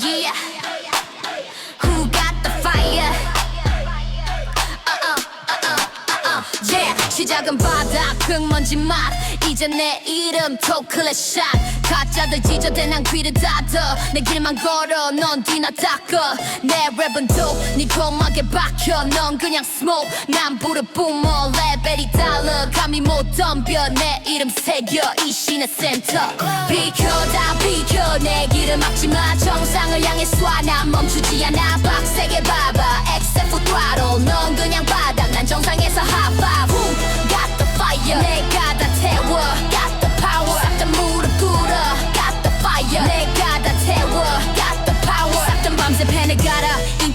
Yeah. 시작은 바닥 흙먼지 맛. 이제 내 이름 토클렛샷. 가짜들 찢어대난 귀를 닫아. 내 길만 걸어 넌 뒤나 닦아. 내 랩은 도네 고막에 박혀. 넌 그냥 스모ke 난 불을 뿜어 레벨이 달라. 감히 못 덤벼 내 이름 새겨. 이 신의 센터. 비켜 다 비켜 내 길을 막지마. 정상을 향해 쏴 난 멈추지 않아. 빡세게 봐봐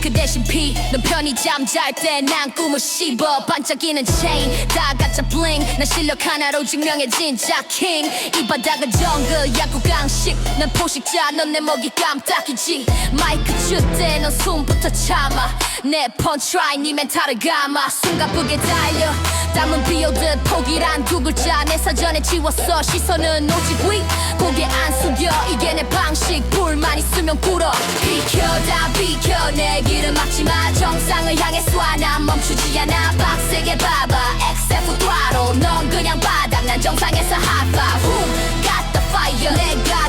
잉크 대신 피 넌 편히 잠잘 때 난 꿈을 씹어. 반짝이는 체인. 다 가짜 bling. 난 실력 하나로 증명해 진짜 king. 이 바닥은 정글 야구 강식. 난 포식자 넌 내 먹이 깜딱이지. 마이크 줄때 넌 숨부터 참아. 내 펀치라인 네 멘탈을 감아. 숨가쁘게 달려. 땀은 비오듯 포기란 두 글자 내 사전에 지웠어. 시선은 오직 위. 고개 안 숙여. 이게 내 방식. 불만 있으면 불어. 비켜 다 비켜 내 길은 막지 마. 정상을 향해 쏴난 멈추지 않아. 빡세게 봐봐. XF 와로 넌 그냥 바닥. 난 정상에서 하파. Who got the fire? 내가